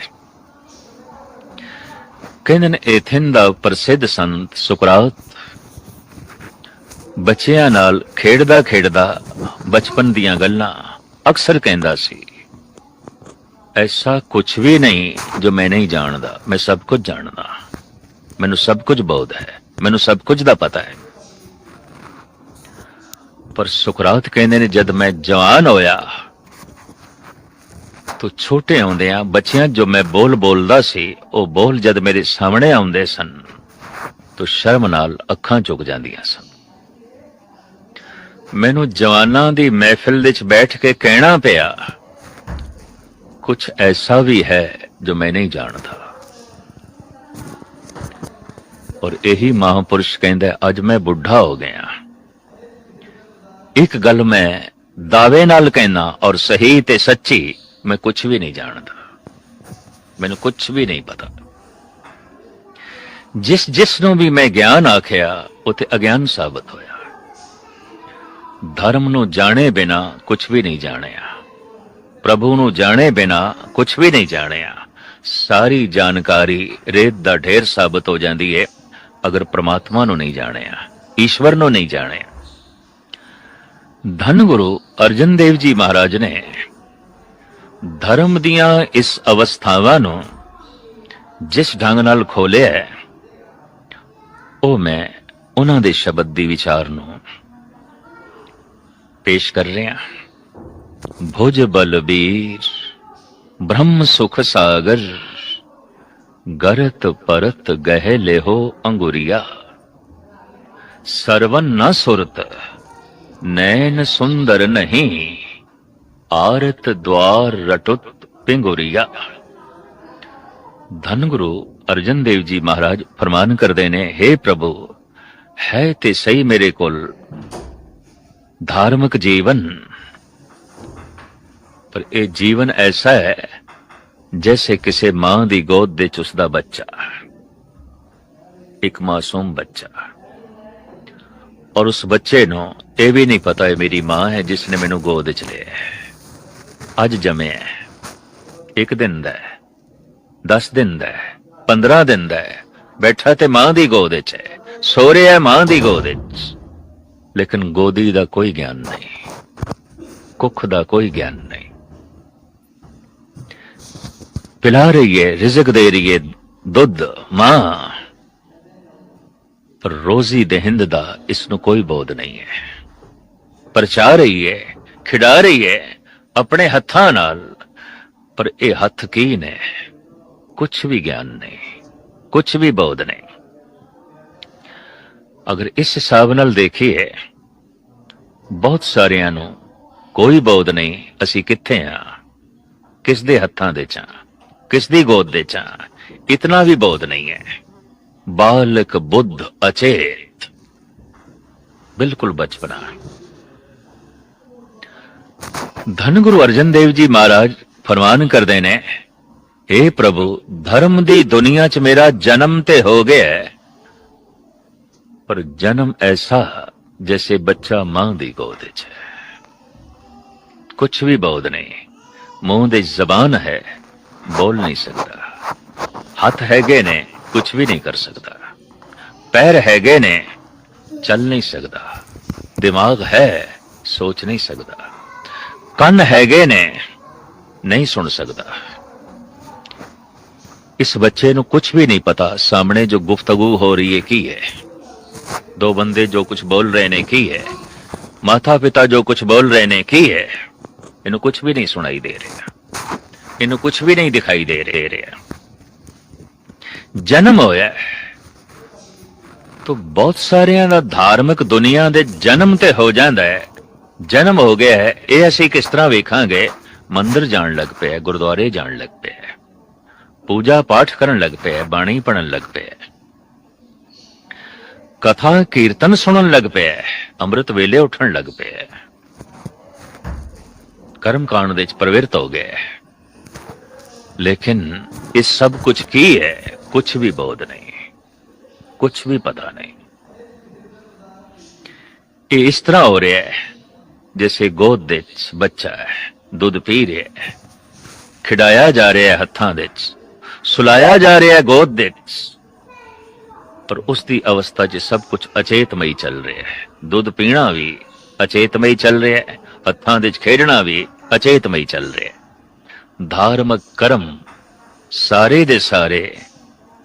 ਕਹਿੰਦੇ ਨੇ ਐਥਨ ਦਾ ਪ੍ਰਸਿੱਧ ਸੰਤ ਸੁਕਰਾਤ ਬੱਚਿਆਂ ਨਾਲ ਖੇਡਦਾ ਖੇਡਦਾ ਬਚਪਨ ਦੀਆਂ ਗੱਲਾਂ ਅਕਸਰ ਕਹਿੰਦਾ ਸੀ। ਐਸਾ ਕੁਝ ਵੀ ਨਹੀਂ ਜੋ ਮੈਂ ਨਹੀਂ ਜਾਣਦਾ। ਮੈਂ ਸਭ ਕੁਝ ਜਾਣਦਾ। ਮੈਨੂੰ ਸਭ ਕੁਝ ਬਹੁਤ ਹੈ। ਮੈਨੂੰ ਸਭ ਕੁਝ ਦਾ ਪਤਾ ਹੈ। ਪਰ ਸੁਕਰਾਤ ਕਹਿੰਦੇ ਨੇ, ਜਦ ਮੈਂ ਜਵਾਨ ਹੋਇਆ, ਤੋ ਛੋਟੇ ਹੁੰਦਿਆਂ ਬੱਚਿਆਂ ਜੋ ਮੈਂ ਬੋਲ ਬੋਲਦਾ ਸੀ, ਉਹ ਬੋਲ ਜਦ ਮੇਰੇ ਸਾਹਮਣੇ ਆਉਂਦੇ ਸਨ, ਤੋ ਸ਼ਰਮ ਨਾਲ ਅੱਖਾਂ ਝੁਕ ਜਾਂਦੀਆਂ ਸਨ। ਮੈਨੂੰ ਜਵਾਨਾਂ ਦੀ ਮਹਿਫਿਲ ਵਿੱਚ ਬੈਠ ਕੇ ਕਹਿਣਾ ਪਿਆ। ਕੁਝ ਐਸਾ ਵੀ ਹੈ ਜੋ ਮੈਂ ਨਹੀਂ ਜਾਣਦਾ। ਔਰ ਇਹੀ ਮਹਾਪੁਰਸ਼ ਕਹਿੰਦਾ, ਅੱਜ ਮੈਂ ਬੁੱਢਾ ਹੋ ਗਿਆ। ਇੱਕ ਗੱਲ ਮੈਂ ਦਾਅਵੇ ਨਾਲ ਕਹਿਣਾ ਔਰ ਸਹੀ ਤੇ ਸੱਚੀ ਮੈਂ ਕੁਝ ਵੀ ਨਹੀਂ ਜਾਣਦਾ। ਮੈਨੂੰ ਕੁਝ ਵੀ ਨਹੀਂ ਪਤਾ। ਜਿਸ ਜਿਸ ਨੂੰ ਵੀ ਮੈਂ ਗਿਆਨ ਆਖਿਆ ਉਤੇ ਅਗਿਆਨ ਸਾਬਤ ਹੋਇਆ। ਧਰਮ ਨੂੰ ਜਾਣੇ ਬਿਨਾ ਕੁਝ ਵੀ ਨਹੀਂ ਜਾਣਿਆ। ਪ੍ਰਭੂ ਨੂੰ ਜਾਣੇ ਬਿਨਾ ਕੁਝ ਵੀ ਨਹੀਂ ਜਾਣਿਆ। ਸਾਰੀ ਜਾਣਕਾਰੀ ਰੇਤ ਦਾ ਢੇਰ ਸਾਬਤ ਹੋ ਜਾਂਦੀ ਹੈ ਅਗਰ ਪ੍ਰਮਾਤਮਾ ਨੂੰ ਨਹੀਂ ਜਾਣਿਆ, ਈਸ਼ਵਰ ਨੂੰ ਨਹੀਂ ਜਾਣਿਆ। ਧੰਨ ਗੁਰੂ ਅਰਜਨ ਦੇਵ ਜੀ ਮਹਾਰਾਜ ਨੇ ਧਰਮ ਦੀਆਂ ਇਸ ਅਵਸਥਾਵਾਂ ਨੂੰ ਜਿਸ ਢੰਗ ਨਾਲ ਖੋਲਿਆ ਉਹ ਮੈਂ ਉਹਨਾਂ ਦੇ ਸ਼ਬਦ ਦੀ ਵਿਚਾਰ ਨੂੰ ਪੇਸ਼ ਕਰ ਰਿਹਾ ਭੁਜ ਬਲਬੀਰ ਬ੍ਰਹਮ ਸੁਖ ਸਾਗਰ ਗਰਤ ਪਰਤ ਗਹਿ ਲਿਹੋ ਅੰਗੁਰੀਆ ਸਰਵਨ ਨ ਸੁਰਤ ਨੈਣ ਸੁੰਦਰ ਨਹੀਂ ਆਰਤ ਦਵਾਰ ਰਟੁਤ ਪਿੰਗੁਰੀਆ ਧੰਨ ਗੁਰੂ ਅਰਜਨ ਦੇਵ ਜੀ ਮਹਾਰਾਜ ਫਰਮਾਨ ਕਰਦੇ ਨੇ हे ਪ੍ਰਭੂ ਹੈ ਤੇ ਸਹੀ ਮੇਰੇ ਕੋਲ ਧਾਰਮਿਕ ਜੀਵਨ। ਪਰ ਇਹ ਜੀਵਨ ਐਸਾ ਹੈ, ਜੈਸੇ ਕਿਸੇ ਮਾਂ ਦੀ ਗੋਦ ਦੇ ਚ ਬੱਚਾ, ਇੱਕ ਮਾਸੂਮ ਬੱਚਾ। ਔਰ ਉਸ ਬੱਚੇ ਨੂੰ ਇਹ ਵੀ ਨਹੀਂ ਪਤਾ ਹੈ ਮੇਰੀ ਮਾਂ ਹੈ ਜਿਸ ਨੇ ਮੈਨੂੰ ਗੋਦ ਵਿੱਚ ਲਿਆ ਅੱਜ ਜੰਮਿਆ ਹੈ, ਇੱਕ ਦਿਨ ਦਾ ਹੈ 10 ਦਿਨ ਦਾ ਹੈ 15 ਦਿਨ ਦਾ ਬੈਠਾ ਤੇ ਮਾਂ ਦੀ ਗੋਦ ਵਿੱਚ ਹੈ, ਸੋ ਰਿਹਾ ਹੈ ਮਾਂ ਦੀ ਗੋਦ ਵਿੱਚ। ਲੇਕਿਨ ਗੋਦੀ ਦਾ ਕੋਈ ਗਿਆਨ ਨਹੀਂ, ਕੁੱਖ ਦਾ ਕੋਈ ਗਿਆਨ ਨਹੀਂ। ਪਿਲਾ ਰਹੀ ਹੈ ਰਿਜ਼ਕ ਦੇ ਰਹੀ ਹੈ ਦੁੱਧ, ਮਾਂ। ਪਰ ਰੋਜ਼ੀ ਦਹਿੰਦ ਦਾ ਇਸ ਨੂੰ ਕੋਈ ਬੋਧ ਨਹੀਂ ਹੈ। ਪਰਚਾ ਰਹੀ ਹੈ ਖਿਡਾ ਰਹੀ ਹੈ ਆਪਣੇ ਹੱਥਾਂ ਨਾਲ, ਪਰ ਇਹ ਹੱਥ ਕੀ ਨੇ? ਕੁਝ ਵੀ ਗਿਆਨ ਨਹੀਂ ਕੁਝ ਵੀ ਬੋਧ ਨਹੀਂ। ਅਗਰ ਇਸ ਹਿਸਾਬ ਨਾਲ ਦੇਖੀਏ, ਬਹੁਤ ਸਾਰਿਆਂ ਨੂੰ ਕੋਈ ਬੋਧ ਨਹੀਂ, ਅਸੀਂ ਕਿੱਥੇ ਆ? ਕਿਸ ਦੇ ਹੱਥਾਂ ਦੇ ਚਾਂ? ਕਿਸ ਦੀ ਗੋਦ ਦੇ ਚਾਂ? ਇਤਨਾ ਵੀ ਬੋਧ ਨਹੀਂ ਹੈ। ਬਾਲਕ ਬੁੱਧ ਅਚੇਤ। ਬਿਲਕੁਲ ਬਚਪਨਾ। ਧੰਨ ਗੁਰੂ ਅਰਜਨ ਦੇਵ ਜੀ ਮਹਾਰਾਜ ਫਰਮਾਨ ਕਰਦੇ ਨੇ हे ਪ੍ਰਭੂ, ਧਰਮ ਦੀ ਦੁਨੀਆ 'ਚ ਮੇਰਾ ਜਨਮ ਤੇ ਹੋ ਗਿਆ ਹੈ। ਪਰ ਜਨਮ ਐਸਾ ਜੈਸੇ ਬੱਚਾ ਮਾਂ ਦੀ ਗੋਦ 'ਚ ਹੈ। ਕੁਝ ਵੀ ਬੋਧ ਨਹੀਂ। ਮੂੰਹ ਦੇ ਜ਼ਬਾਨ ਹੈ, ਬੋਲ ਨਹੀਂ ਸਕਦਾ। ਹੱਥ ਹੈਗੇ ਨੇ ਕੁਝ ਵੀ ਨਹੀਂ ਕਰ ਸਕਦਾ। ਪੈਰ ਹੈਗੇ ਨੇ, ਚੱਲ ਨਹੀਂ ਸਕਦਾ। ਦਿਮਾਗ ਹੈ, ਸੋਚ ਨਹੀਂ ਸਕਦਾ। ਕੰਨ ਹੈਗੇ ਨੇ, ਨਹੀਂ ਸੁਣ ਸਕਦਾ। ਇਸ ਬੱਚੇ ਨੂੰ ਕੁਝ ਵੀ ਨਹੀਂ ਪਤਾ, ਸਾਹਮਣੇ ਜੋ ਗੁਫ਼ਤਗੂ ਹੋ ਰਹੀ ਹੈ, ਕੀ ਹੈ। ਦੋ ਬੰਦੇ ਜੋ ਕੁਝ ਬੋਲ ਰਹੇ ਨੇ ਕੀ ਹੈ ਮਾਤਾ ਪਿਤਾ ਜੋ ਕੁਝ ਬੋਲ ਰਹੇ ਨੇ ਕੀ ਹੈ ਇਹਨੂੰ ਕੁਝ ਵੀ ਨਹੀਂ ਸੁਣਾਈ ਦੇ ਰਿਹਾ ਇਹਨੂੰ ਕੁਝ ਵੀ ਨਹੀਂ ਦਿਖਾਈ ਦੇ ਦੇ ਰਿਹਾ ਜਨਮ ਹੋਇਆ ਹੈ। ਬਹੁਤ ਸਾਰਿਆਂ ਦਾ ਧਾਰਮਿਕ ਦੁਨੀਆ ਦੇ ਜਨਮ ਤੇ ਹੋ ਜਾਂਦਾ ਹੈ ਜਨਮ ਹੋ ਗਿਆ ਹੈ ਇਹ ਅਸੀਂ ਕਿਸ ਤਰ੍ਹਾਂ ਵੇਖਾਂਗੇ ਮੰਦਿਰ ਜਾਣ ਲੱਗ ਪਿਆ ਗੁਰਦੁਆਰੇ ਜਾਣ ਲੱਗ ਪਿਆ ਪੂਜਾ ਪਾਠ ਕਰਨ ਲੱਗ ਪਿਆ ਬਾਣੀ ਪੜਨ ਲੱਗ ਪਿਆ ਕਥਾ ਕੀਰਤਨ ਸੁਣਨ ਲੱਗ ਪਿਆ ਅੰਮ੍ਰਿਤ ਵੇਲੇ ਉੱਠਣ ਲੱਗ ਪਿਆ ਕਰਮ ਕਾਂਡ ਦੇ ਵਿੱਚ ਪ੍ਰਵਿਰਤ ਹੋ ਗਿਆ ਹੈ। ਲੇਕਿਨ ਇਹ ਸਭ ਕੁਝ ਕੀ ਹੈ ਕੁਝ ਵੀ ਬੋਧ ਨਹੀਂ ਕੁਝ ਵੀ ਪਤਾ ਨਹੀਂ ਇਹ ਇਸ ਤਰ੍ਹਾਂ ਹੋ ਰਿਹਾ ਹੈ ਜਿਵੇਂ ਗੋਦ ਦੇ ਵਿੱਚ ਬੱਚਾ ਹੈ ਦੁੱਧ ਪੀ ਰਿਹਾ ਹੈ ਖਿਡਾਇਆ ਜਾ ਰਿਹਾ ਹੈ ਹੱਥਾਂ ਦੇ ਵਿੱਚ ਸੁਲਾਇਆ ਜਾ ਰਿਹਾ ਹੈ ਗੋਦ ਦੇ ਵਿੱਚ ਪਰ ਉਸ ਦੀ ਅਵਸਥਾ 'ਚ ਸਭ ਕੁਝ ਅਚੇਤਮਈ ਚੱਲ ਰਿਹਾ ਹੈ ਦੁੱਧ ਪੀਣਾ ਵੀ ਅਚੇਤਮਈ ਚੱਲ ਰਿਹਾ ਹੈ ਹੱਥਾਂ ਦੇ 'ਚ ਖੇਡਣਾ ਵੀ ਅਚੇਤਮਈ ਚੱਲ ਰਿਹਾ ਹੈ ਧਾਰਮਿਕ ਕਰਮ ਸਾਰੇ ਦੇ ਸਾਰੇ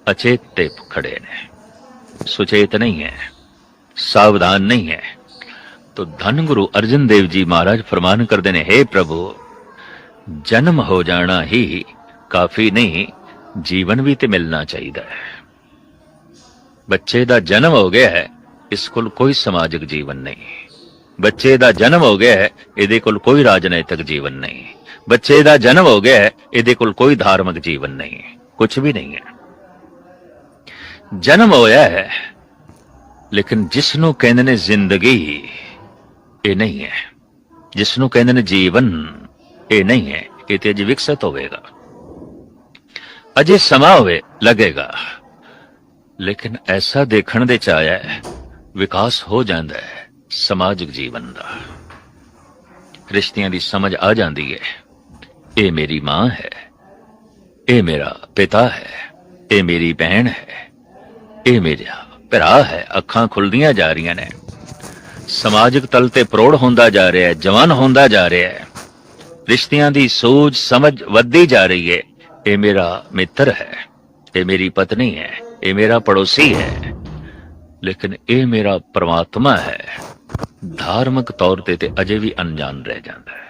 ਅਚੇਤ ਤੇ ਖੜੇ ਨੇ ਸੁਚੇਤ ਨਹੀਂ ਹੈ ਸਾਵਧਾਨ ਨਹੀਂ ਹੈ ਤੋ ਧੰਨ ਗੁਰੂ ਅਰਜਨ ਦੇਵ ਜੀ ਮਹਾਰਾਜ ਫਰਮਾਨ ਕਰਦੇ ਨੇ हे ਪ੍ਰਭੂ ਜਨਮ ਹੋ ਜਾਣਾ ਹੀ ਕਾਫੀ ਨਹੀਂ ਜੀਵਨ ਵੀ ਤੇ ਮਿਲਣਾ ਚਾਹੀਦਾ ਹੈ ਬੱਚੇ ਦਾ ਜਨਮ ਹੋ ਗਿਆ ਹੈ, ਇਸ ਕੋਲ ਕੋਈ ਸਮਾਜਿਕ ਜੀਵਨ ਨਹੀਂ। ਬੱਚੇ ਦਾ ਜਨਮ ਹੋ ਗਿਆ ਹੈ, ਇਹਦੇ ਕੋਲ ਕੋਈ ਰਾਜਨੀਤਿਕ ਜੀਵਨ ਨਹੀਂ। ਬੱਚੇ ਦਾ ਜਨਮ ਹੋ ਗਿਆ ਹੈ, ਇਹਦੇ ਕੋਲ ਕੋਈ ਧਾਰਮਿਕ ਜੀਵਨ ਨਹੀਂ ਕੁਝ ਵੀ ਨਹੀਂ ਹੈ। ਜਨਮ ਹੋਇਆ ਹੈ, ਲੇਕਿਨ ਜਿਸ ਨੂੰ ਕਹਿੰਦੇ ਨੇ ਜ਼ਿੰਦਗੀ, ਇਹ ਨਹੀਂ ਹੈ। ਜਿਸ ਨੂੰ ਕਹਿੰਦੇ ਨੇ ਜੀਵਨ, ਇਹ ਨਹੀਂ ਹੈ। ਇਹ ਤੇ ਅਜੇ ਵਿਕਸਿਤ ਹੋਵੇਗਾ। ਅਜੇ ਸਮਾਂ ਹੋਵੇ, ਲੱਗੇਗਾ। ਲੇਕਿਨ ਐਸਾ ਦੇਖਣ ਦੇ ਚ ਆਇਆ ਹੈ, ਵਿਕਾਸ ਹੋ ਜਾਂਦਾ ਹੈ ਸਮਾਜਿਕ ਜੀਵਨ ਦਾ। ਰਿਸ਼ਤਿਆਂ ਦੀ ਸਮਝ ਆ ਜਾਂਦੀ ਹੈ, ਇਹ ਮੇਰੀ ਮਾਂ ਹੈ, ਇਹ ਮੇਰਾ ਪਿਤਾ ਹੈ, ਇਹ ਮੇਰੀ ਭੈਣ ਹੈ, ਇਹ ਮੇਰਾ ਭਰਾ ਹੈ, ਅੱਖਾਂ ਖੁੱਲਦੀਆਂ ਜਾ ਰਹੀਆਂ ਨੇ। ਸਮਾਜਿਕ ਤਲ ਤੇ ਪ੍ਰੋੜ ਹੁੰਦਾ ਜਾ ਰਿਹਾ ਹੈ, ਜਵਾਨ ਹੁੰਦਾ ਜਾ ਰਿਹਾ ਹੈ। ਰਿਸ਼ਤਿਆਂ ਦੀ ਸੋਚ ਸਮਝ ਵੱਧਦੀ ਜਾ ਰਹੀ ਹੈ, ਇਹ ਮੇਰਾ ਮਿੱਤਰ ਹੈ। ਇਹ ਮੇਰੀ ਪਤਨੀ ਹੈ, ਇਹ ਮੇਰਾ ਪੜੋਸੀ ਹੈ। ਲੇਕਿਨ ਇਹ ਮੇਰਾ ਪ੍ਰਮਾਤਮਾ ਹੈ। ਧਾਰਮਿਕ ਤੌਰ ਤੇ ਤੇ ਅਜੇ ਵੀ ਅਣਜਾਣ ਰਹਿ ਜਾਂਦਾ ਹੈ।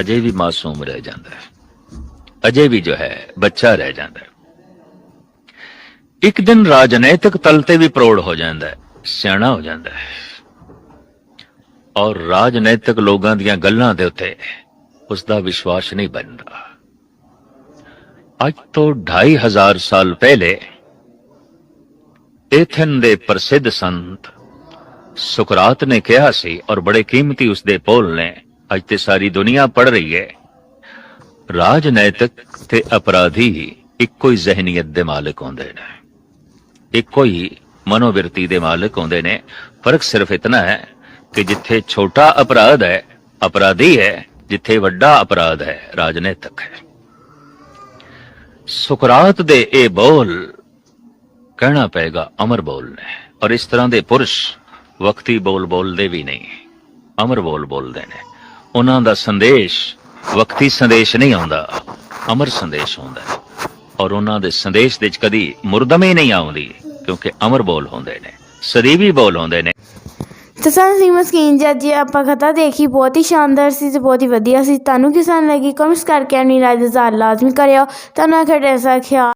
ਅਜੇ ਵੀ ਮਾਸੂਮ ਰਹਿ ਜਾਂਦਾ ਹੈ। ਅਜੇ ਵੀ ਜੋ ਹੈ, ਬੱਚਾ ਰਹਿ ਜਾਂਦਾ ਹੈ। ਇੱਕ ਦਿਨ ਰਾਜਨੈਤਿਕ ਤਲ ਤੇ ਵੀ ਪ੍ਰੋੜ ਹੋ ਜਾਂਦਾ ਹੈ, ਸਿਆਣਾ ਹੋ ਜਾਂਦਾ ਹੈ। ਔਰ ਰਾਜਨੈਤਿਕ ਲੋਕਾਂ ਦੀਆਂ ਗੱਲਾਂ ਦੇ ਉੱਤੇ ਉਸ ਦਾ ਵਿਸ਼ਵਾਸ ਨਹੀਂ ਬਣਦਾ। ਅੱਜ ਤੋਂ 2500 ਸਾਲ ਪਹਿਲੇ ਏਥਨ ਦੇ ਪ੍ਰਸਿੱਧ ਸੰਤ ਸੁਕਰਾਤ ਨੇ ਕਿਹਾ ਸੀ ਔਰ ਬੜੇ ਕੀਮਤੀ ਉਸ ਦੇ ਪੋਲ ਨੇ, ਅੱਜ ਤੇ ਸਾਰੀ ਦੁਨੀਆ ਪੜ ਰਹੀ ਹੈ। ਰਾਜਨੈਤਿਕ ਤੇ ਅਪਰਾਧੀ ਇੱਕੋ ਹੀ ਜ਼ਹਿਨੀਅਤ ਦੇ ਮਾਲਕ ਹੁੰਦੇ ਨੇ। ਇੱਕੋ ਹੀ ਮਨੋਵਿਰਤੀ ਦੇ ਮਾਲਕ ਹੁੰਦੇ ਨੇ। ਫ਼ਰਕ ਸਿਰਫ ਇਤਨਾ ਹੈ ਕਿ ਜਿੱਥੇ ਛੋਟਾ ਅਪਰਾਧ ਹੈ, ਅਪਰਾਧੀ ਹੈ, ਜਿੱਥੇ ਵੱਡਾ ਅਪਰਾਧ ਹੈ, ਰਾਜਨੈਤਿਕ ਹੈ। ਸੁਕਰਾਤ ਦੇ ਇਹ ਬੋਲ ਕਹਿਣਾ ਪਏਗਾ ਅਮਰ ਬੋਲ ਨੇ। ਔਰ ਇਸ ਤਰ੍ਹਾਂ ਦੇ ਪੁਰਸ਼ ਵਕਤੀ ਬੋਲ ਬੋਲਦੇ ਵੀ ਨਹੀਂ। ਅਮਰ ਬੋਲ ਬੋਲਦੇ ਨੇ। ਉਹਨਾਂ ਦਾ ਸੰਦੇਸ਼, ਵਕਤੀ ਸੰਦੇਸ਼ ਨਹੀਂ ਆਉਂਦਾ। ਅਮਰ ਸੰਦੇਸ਼ ਹੁੰਦਾ ਔਰ ਉਹਨਾਂ ਦੇ ਸੰਦੇਸ਼ ਦੇ ਵਿੱਚ ਕਦੀ ਮੁਰਦਮੇ ਨਹੀਂ ਆਉਂਦੀ, ਕਿਉਂਕਿ ਅਮਰ ਬੋਲ ਹੁੰਦੇ ਨੇ। ਸਦੀਵੀ ਬੋਲ ਹੁੰਦੇ ਨੇ। ਤੇ ਸੰਤ ਸਿੰਘ ਮਸਕੀਨ ਜੀ ਅੱਜ ਆਪਾਂ ਕਥਾ ਦੇਖੀ, ਬਹੁਤ ਹੀ ਸ਼ਾਨਦਾਰ ਸੀ ਤੇ ਬਹੁਤ ਹੀ ਵਧੀਆ ਸੀ। ਤੁਹਾਨੂੰ ਕਿਸਾਨ ਲੱਗੀ? ਕਮੈਂਟਸ ਕਰਕੇ ਆਪਣੀ ਰਾਏ ਦਾ ਇਜ਼ਹਾਰ ਲਾਜ਼ਮੀ ਕਰਿਓ। ਤੁਹਾਨੂੰ ਖੜੇ ਐਸਾ ਖਿਆਲ